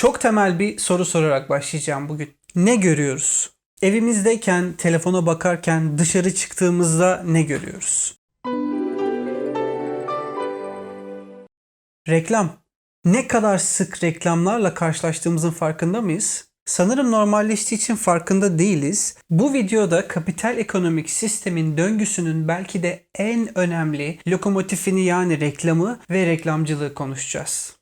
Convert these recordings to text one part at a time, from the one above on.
Çok temel bir soru sorarak başlayacağım bugün. Ne görüyoruz? Evimizdeyken, telefona bakarken, dışarı çıktığımızda ne görüyoruz? Reklam. Ne kadar sık reklamlarla karşılaştığımızın farkında mıyız? Sanırım normalleştiği için farkında değiliz. Bu videoda kapital ekonomik sistemin döngüsünün belki de en önemli lokomotifini yani reklamı ve reklamcılığı konuşacağız.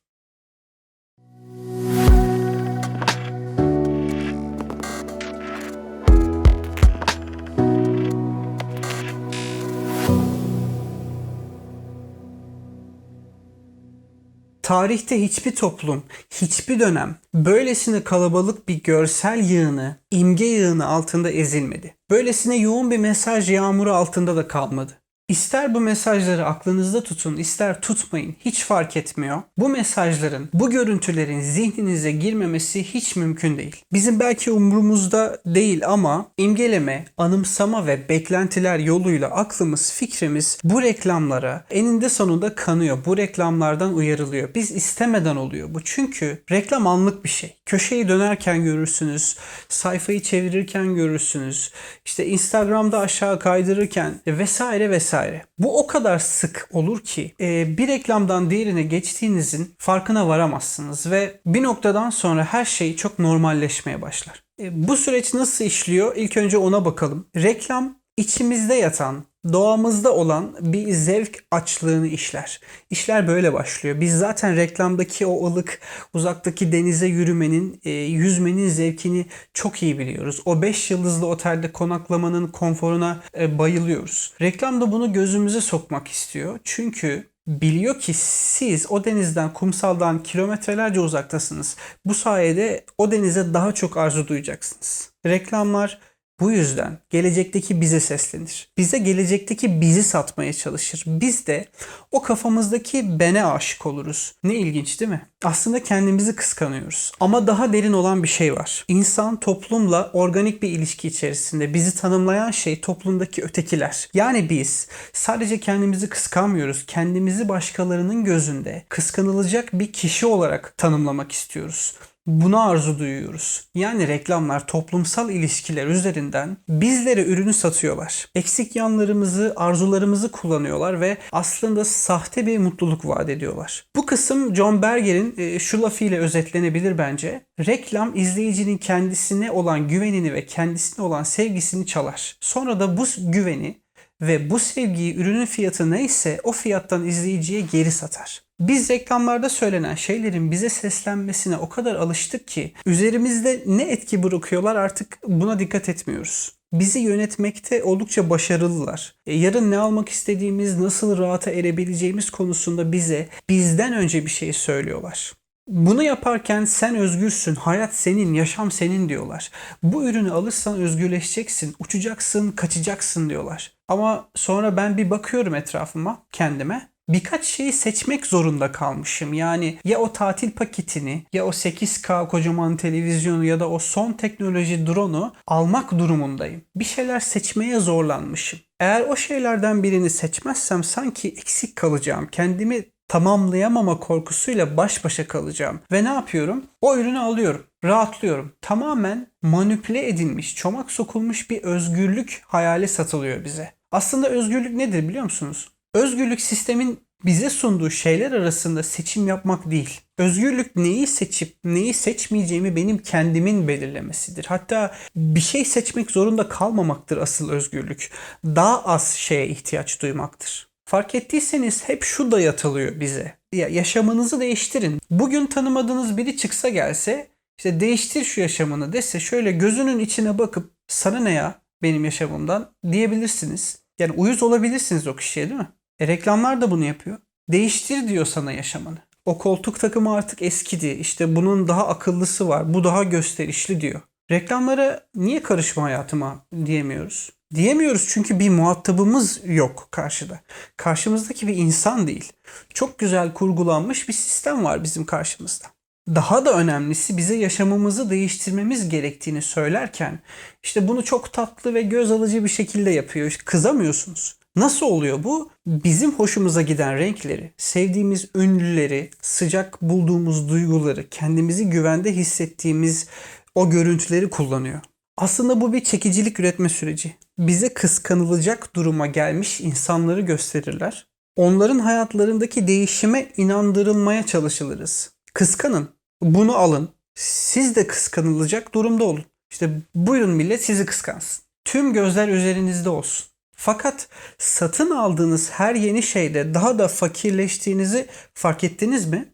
Tarihte hiçbir toplum, hiçbir dönem böylesine kalabalık bir görsel yığını, imge yığını altında ezilmedi. Böylesine yoğun bir mesaj yağmuru altında da kalmadı. İster bu mesajları aklınızda tutun, ister tutmayın, hiç fark etmiyor. Bu mesajların, bu görüntülerin zihninize girmemesi hiç mümkün değil. Bizim belki umurumuzda değil ama imgeleme, anımsama ve beklentiler yoluyla aklımız, fikrimiz bu reklamlara eninde sonunda kanıyor. Bu reklamlardan uyarılıyor. Biz istemeden oluyor bu. Çünkü reklam anlık bir şey. Köşeyi dönerken görürsünüz, sayfayı çevirirken görürsünüz. İşte Instagram'da aşağı kaydırırken vesaire vesaire. Bu o kadar sık olur ki e, bir reklamdan diğerine geçtiğinizin farkına varamazsınız ve bir noktadan sonra her şey çok normalleşmeye başlar. E, bu süreç nasıl işliyor? İlk önce ona bakalım. Reklam içimizde yatan, doğamızda olan bir zevk açlığını işler. İşler böyle başlıyor. Biz zaten reklamdaki o ılık, uzaktaki denize yürümenin, e, yüzmenin zevkini çok iyi biliyoruz. O 5 yıldızlı otelde konaklamanın konforuna e, bayılıyoruz. Reklam da bunu gözümüze sokmak istiyor. Çünkü biliyor ki siz o denizden, kumsaldan kilometrelerce uzaktasınız. Bu sayede o denize daha çok arzu duyacaksınız. Reklamlar bu yüzden gelecekteki bize seslenir. Bize gelecekteki bizi satmaya çalışır. Biz de o kafamızdaki bene aşık oluruz. Ne ilginç değil mi? Aslında kendimizi kıskanıyoruz. Ama daha derin olan bir şey var. İnsan toplumla organik bir ilişki içerisinde. Bizi tanımlayan şey toplumdaki ötekiler. Yani biz sadece kendimizi kıskanmıyoruz. Kendimizi başkalarının gözünde kıskanılacak bir kişi olarak tanımlamak istiyoruz. Buna arzu duyuyoruz. Yani reklamlar toplumsal ilişkiler üzerinden bizlere ürünü satıyorlar. Eksik yanlarımızı, arzularımızı kullanıyorlar ve aslında sahte bir mutluluk vaat ediyorlar. Bu kısım John Berger'in e, şu lafıyla özetlenebilir bence. Reklam izleyicinin kendisine olan güvenini ve kendisine olan sevgisini çalar. Sonra da bu güveni ve bu sevgiyi ürünün fiyatı neyse o fiyattan izleyiciye geri satar. Biz reklamlarda söylenen şeylerin bize seslenmesine o kadar alıştık ki üzerimizde ne etki bırakıyorlar artık buna dikkat etmiyoruz. Bizi yönetmekte oldukça başarılılar. E, yarın ne almak istediğimiz, nasıl rahata erebileceğimiz konusunda bize bizden önce bir şey söylüyorlar. Bunu yaparken sen özgürsün, hayat senin, yaşam senin diyorlar. Bu ürünü alırsan özgürleşeceksin, uçacaksın, kaçacaksın diyorlar. Ama sonra ben bir bakıyorum etrafıma, kendime birkaç şeyi seçmek zorunda kalmışım. Yani ya o tatil paketini ya o 8K kocaman televizyonu ya da o son teknoloji drone'u almak durumundayım. Bir şeyler seçmeye zorlanmışım. Eğer o şeylerden birini seçmezsem sanki eksik kalacağım. Kendimi tamamlayamama korkusuyla baş başa kalacağım. Ve ne yapıyorum? O ürünü alıyorum. Rahatlıyorum. Tamamen manipüle edilmiş, çomak sokulmuş bir özgürlük hayali satılıyor bize. Aslında özgürlük nedir biliyor musunuz? Özgürlük sistemin bize sunduğu şeyler arasında seçim yapmak değil. Özgürlük neyi seçip neyi seçmeyeceğimi benim kendimin belirlemesidir. Hatta bir şey seçmek zorunda kalmamaktır asıl özgürlük. Daha az şeye ihtiyaç duymaktır. Fark ettiyseniz hep şu dayatılıyor bize. Ya yaşamınızı değiştirin. Bugün tanımadığınız biri çıksa gelse işte değiştir şu yaşamını dese şöyle gözünün içine bakıp sana ne ya benim yaşamımdan diyebilirsiniz. Yani uyuz olabilirsiniz o kişiye değil mi? E reklamlar da bunu yapıyor. Değiştir diyor sana yaşamını. O koltuk takımı artık eskidi. İşte bunun daha akıllısı var. Bu daha gösterişli diyor. Reklamlara niye karışma hayatıma diyemiyoruz? Diyemiyoruz çünkü bir muhatabımız yok karşıda. Karşımızdaki bir insan değil. Çok güzel kurgulanmış bir sistem var bizim karşımızda. Daha da önemlisi bize yaşamımızı değiştirmemiz gerektiğini söylerken işte bunu çok tatlı ve göz alıcı bir şekilde yapıyor. Kızamıyorsunuz. Nasıl oluyor bu? Bizim hoşumuza giden renkleri, sevdiğimiz ünlüleri, sıcak bulduğumuz duyguları, kendimizi güvende hissettiğimiz o görüntüleri kullanıyor. Aslında bu bir çekicilik üretme süreci. Bize kıskanılacak duruma gelmiş insanları gösterirler. Onların hayatlarındaki değişime inandırılmaya çalışılırız. Kıskanın, bunu alın. Siz de kıskanılacak durumda olun. İşte buyurun millet sizi kıskansın. Tüm gözler üzerinizde olsun. Fakat satın aldığınız her yeni şeyde daha da fakirleştiğinizi fark ettiniz mi?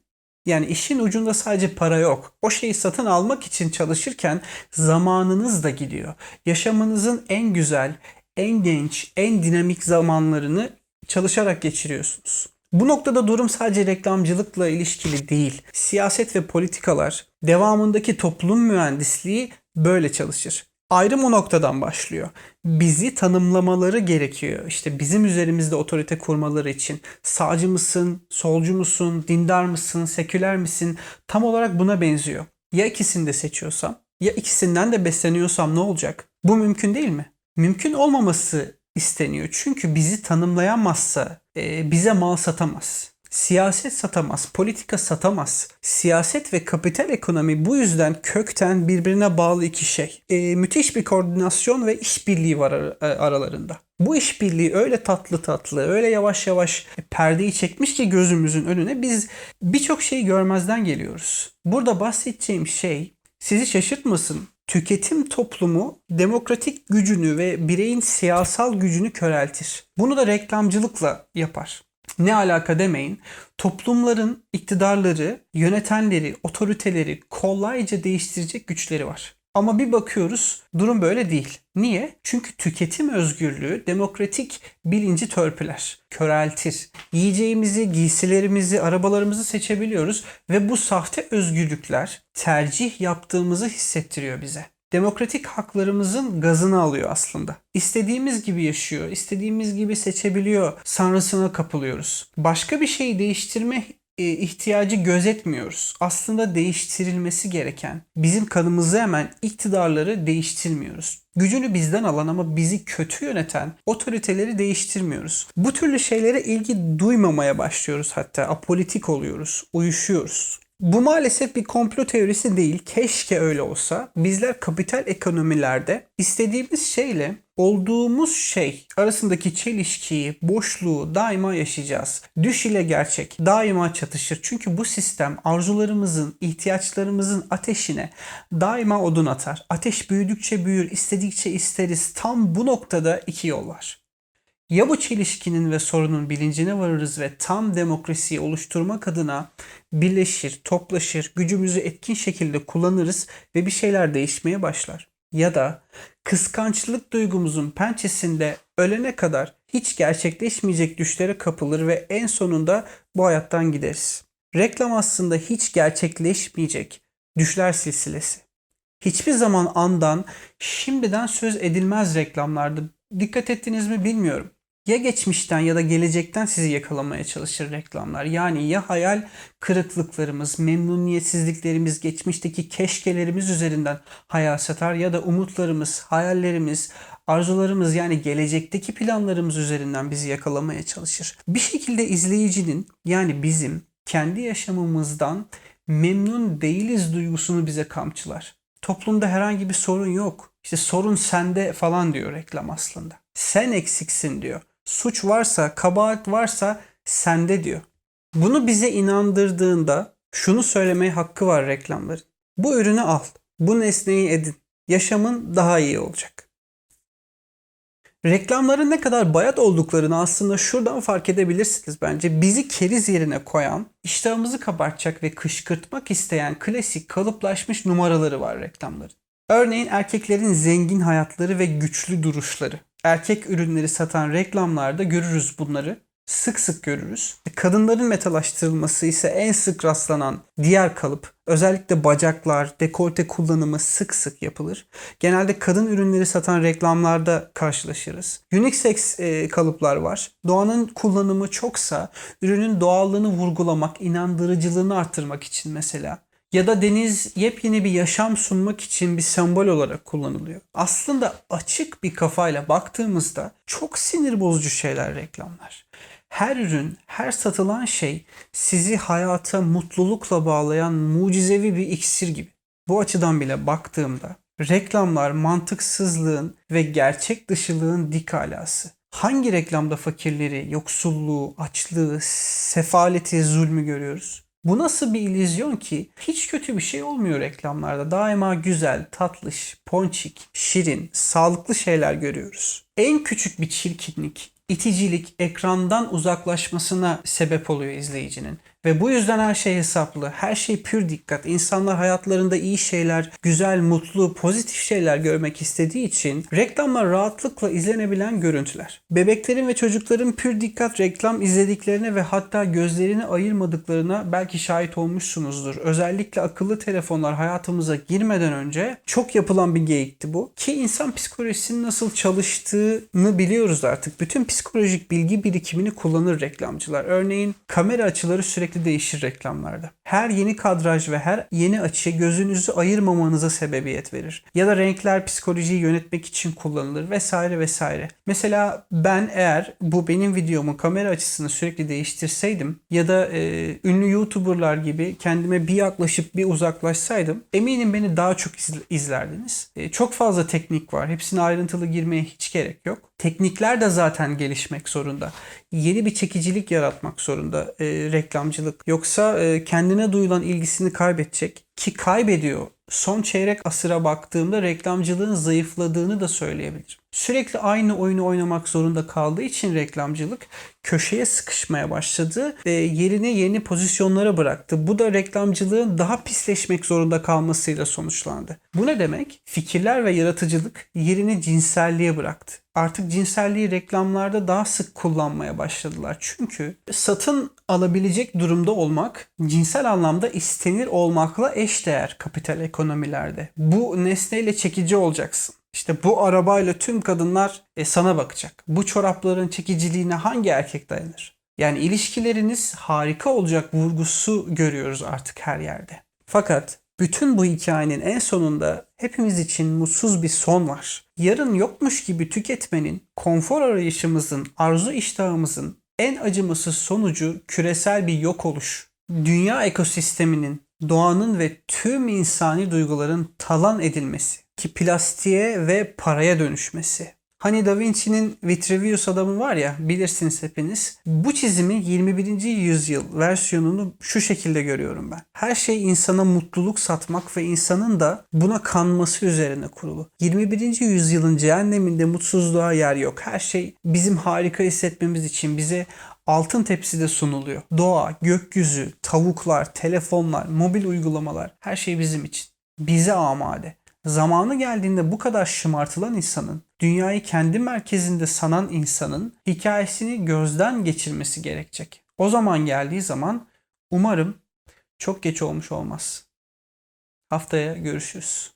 Yani işin ucunda sadece para yok. O şeyi satın almak için çalışırken zamanınız da gidiyor. Yaşamınızın en güzel, en genç, en dinamik zamanlarını çalışarak geçiriyorsunuz. Bu noktada durum sadece reklamcılıkla ilişkili değil. Siyaset ve politikalar, devamındaki toplum mühendisliği böyle çalışır. Ayrım o noktadan başlıyor. Bizi tanımlamaları gerekiyor. İşte bizim üzerimizde otorite kurmaları için. Sağcı mısın, solcu musun, dindar mısın, seküler misin? Tam olarak buna benziyor. Ya ikisini de seçiyorsam, ya ikisinden de besleniyorsam ne olacak? Bu mümkün değil mi? Mümkün olmaması isteniyor. Çünkü bizi tanımlayamazsa e, bize mal satamaz. Siyaset satamaz, politika satamaz. Siyaset ve kapital ekonomi bu yüzden kökten birbirine bağlı iki şey. E, müthiş bir koordinasyon ve işbirliği var ar- e, aralarında. Bu işbirliği öyle tatlı tatlı, öyle yavaş yavaş perdeyi çekmiş ki gözümüzün önüne biz birçok şeyi görmezden geliyoruz. Burada bahsedeceğim şey sizi şaşırtmasın. Tüketim toplumu demokratik gücünü ve bireyin siyasal gücünü köreltir. Bunu da reklamcılıkla yapar. Ne alaka demeyin. Toplumların iktidarları, yönetenleri, otoriteleri kolayca değiştirecek güçleri var. Ama bir bakıyoruz durum böyle değil. Niye? Çünkü tüketim özgürlüğü demokratik bilinci törpüler, köreltir. Yiyeceğimizi, giysilerimizi, arabalarımızı seçebiliyoruz ve bu sahte özgürlükler tercih yaptığımızı hissettiriyor bize demokratik haklarımızın gazını alıyor aslında. İstediğimiz gibi yaşıyor, istediğimiz gibi seçebiliyor sanrısına kapılıyoruz. Başka bir şeyi değiştirme e, ihtiyacı gözetmiyoruz. Aslında değiştirilmesi gereken bizim kanımızı hemen iktidarları değiştirmiyoruz. Gücünü bizden alan ama bizi kötü yöneten otoriteleri değiştirmiyoruz. Bu türlü şeylere ilgi duymamaya başlıyoruz hatta apolitik oluyoruz, uyuşuyoruz. Bu maalesef bir komplo teorisi değil. Keşke öyle olsa. Bizler kapital ekonomilerde istediğimiz şeyle olduğumuz şey arasındaki çelişkiyi, boşluğu daima yaşayacağız. Düş ile gerçek daima çatışır. Çünkü bu sistem arzularımızın, ihtiyaçlarımızın ateşine daima odun atar. Ateş büyüdükçe büyür, istedikçe isteriz. Tam bu noktada iki yol var. Ya bu çelişkinin ve sorunun bilincine varırız ve tam demokrasiyi oluşturmak adına birleşir, toplaşır, gücümüzü etkin şekilde kullanırız ve bir şeyler değişmeye başlar. Ya da kıskançlık duygumuzun pençesinde ölene kadar hiç gerçekleşmeyecek düşlere kapılır ve en sonunda bu hayattan gideriz. Reklam aslında hiç gerçekleşmeyecek düşler silsilesi. Hiçbir zaman andan, şimdiden söz edilmez reklamlarda dikkat ettiniz mi bilmiyorum. Ya geçmişten ya da gelecekten sizi yakalamaya çalışır reklamlar. Yani ya hayal kırıklıklarımız, memnuniyetsizliklerimiz, geçmişteki keşkelerimiz üzerinden hayal satar ya da umutlarımız, hayallerimiz, arzularımız yani gelecekteki planlarımız üzerinden bizi yakalamaya çalışır. Bir şekilde izleyicinin yani bizim kendi yaşamımızdan memnun değiliz duygusunu bize kamçılar. Toplumda herhangi bir sorun yok. İşte sorun sende falan diyor reklam aslında. Sen eksiksin diyor. Suç varsa, kabahat varsa sende diyor. Bunu bize inandırdığında şunu söylemeye hakkı var reklamların. Bu ürünü al. Bu nesneyi edin. Yaşamın daha iyi olacak. Reklamların ne kadar bayat olduklarını aslında şuradan fark edebilirsiniz bence. Bizi keriz yerine koyan, iştahımızı kabartacak ve kışkırtmak isteyen klasik kalıplaşmış numaraları var reklamların. Örneğin erkeklerin zengin hayatları ve güçlü duruşları. Erkek ürünleri satan reklamlarda görürüz bunları. Sık sık görürüz. Kadınların metalaştırılması ise en sık rastlanan diğer kalıp. Özellikle bacaklar, dekolte kullanımı sık sık yapılır. Genelde kadın ürünleri satan reklamlarda karşılaşırız. Unisex e, kalıplar var. Doğanın kullanımı çoksa ürünün doğallığını vurgulamak, inandırıcılığını arttırmak için mesela Ya da deniz yepyeni bir yaşam sunmak için bir sembol olarak kullanılıyor. Aslında açık bir kafayla baktığımızda çok sinir bozucu şeyler reklamlar. Her ürün, her satılan şey sizi hayata mutlulukla bağlayan mucizevi bir iksir gibi. Bu açıdan bile baktığımda reklamlar mantıksızlığın ve gerçek dışılığın dik alası. Hangi reklamda fakirleri, yoksulluğu, açlığı, sefaleti, zulmü görüyoruz? Bu nasıl bir illüzyon ki? Hiç kötü bir şey olmuyor reklamlarda. Daima güzel, tatlış, ponçik, şirin, sağlıklı şeyler görüyoruz. En küçük bir çirkinlik, iticilik ekrandan uzaklaşmasına sebep oluyor izleyicinin. Ve bu yüzden her şey hesaplı, her şey pür dikkat. İnsanlar hayatlarında iyi şeyler, güzel, mutlu, pozitif şeyler görmek istediği için reklamlar rahatlıkla izlenebilen görüntüler. Bebeklerin ve çocukların pür dikkat reklam izlediklerine ve hatta gözlerini ayırmadıklarına belki şahit olmuşsunuzdur. Özellikle akıllı telefonlar hayatımıza girmeden önce çok yapılan bir geyikti bu. Ki insan psikolojisinin nasıl çalıştığını biliyoruz artık. Bütün psikolojik bilgi birikimini kullanır reklamcılar. Örneğin kamera açıları sürekli değişir reklamlarda. Her yeni kadraj ve her yeni açı gözünüzü ayırmamanıza sebebiyet verir. Ya da renkler psikolojiyi yönetmek için kullanılır vesaire vesaire. Mesela ben eğer bu benim videomun kamera açısını sürekli değiştirseydim ya da e, ünlü YouTuber'lar gibi kendime bir yaklaşıp bir uzaklaşsaydım eminim beni daha çok izle- izlerdiniz. E, çok fazla teknik var. Hepsine ayrıntılı girmeye hiç gerek yok. Teknikler de zaten gelişmek zorunda. Yeni bir çekicilik yaratmak zorunda e, reklamcılık. Yoksa kendine duyulan ilgisini kaybedecek ki kaybediyor. Son çeyrek asıra baktığımda reklamcılığın zayıfladığını da söyleyebilirim. Sürekli aynı oyunu oynamak zorunda kaldığı için reklamcılık köşeye sıkışmaya başladı ve yerini yeni pozisyonlara bıraktı. Bu da reklamcılığın daha pisleşmek zorunda kalmasıyla sonuçlandı. Bu ne demek? Fikirler ve yaratıcılık yerini cinselliğe bıraktı. Artık cinselliği reklamlarda daha sık kullanmaya başladılar. Çünkü satın alabilecek durumda olmak cinsel anlamda istenir olmakla eşdeğer kapital ekonomilerde. Bu nesneyle çekici olacaksın. İşte bu arabayla tüm kadınlar e, sana bakacak. Bu çorapların çekiciliğine hangi erkek dayanır? Yani ilişkileriniz harika olacak vurgusu görüyoruz artık her yerde. Fakat bütün bu hikayenin en sonunda hepimiz için mutsuz bir son var. Yarın yokmuş gibi tüketmenin, konfor arayışımızın, arzu iştahımızın en acımasız sonucu küresel bir yok oluş. Dünya ekosisteminin, doğanın ve tüm insani duyguların talan edilmesi ki plastiğe ve paraya dönüşmesi. Hani Da Vinci'nin Vitruvius adamı var ya bilirsiniz hepiniz. Bu çizimin 21. yüzyıl versiyonunu şu şekilde görüyorum ben. Her şey insana mutluluk satmak ve insanın da buna kanması üzerine kurulu. 21. yüzyılın cehenneminde mutsuzluğa yer yok. Her şey bizim harika hissetmemiz için bize altın tepside sunuluyor. Doğa, gökyüzü, tavuklar, telefonlar, mobil uygulamalar her şey bizim için. Bize amade. Zamanı geldiğinde bu kadar şımartılan insanın, dünyayı kendi merkezinde sanan insanın hikayesini gözden geçirmesi gerekecek. O zaman geldiği zaman umarım çok geç olmuş olmaz. Haftaya görüşürüz.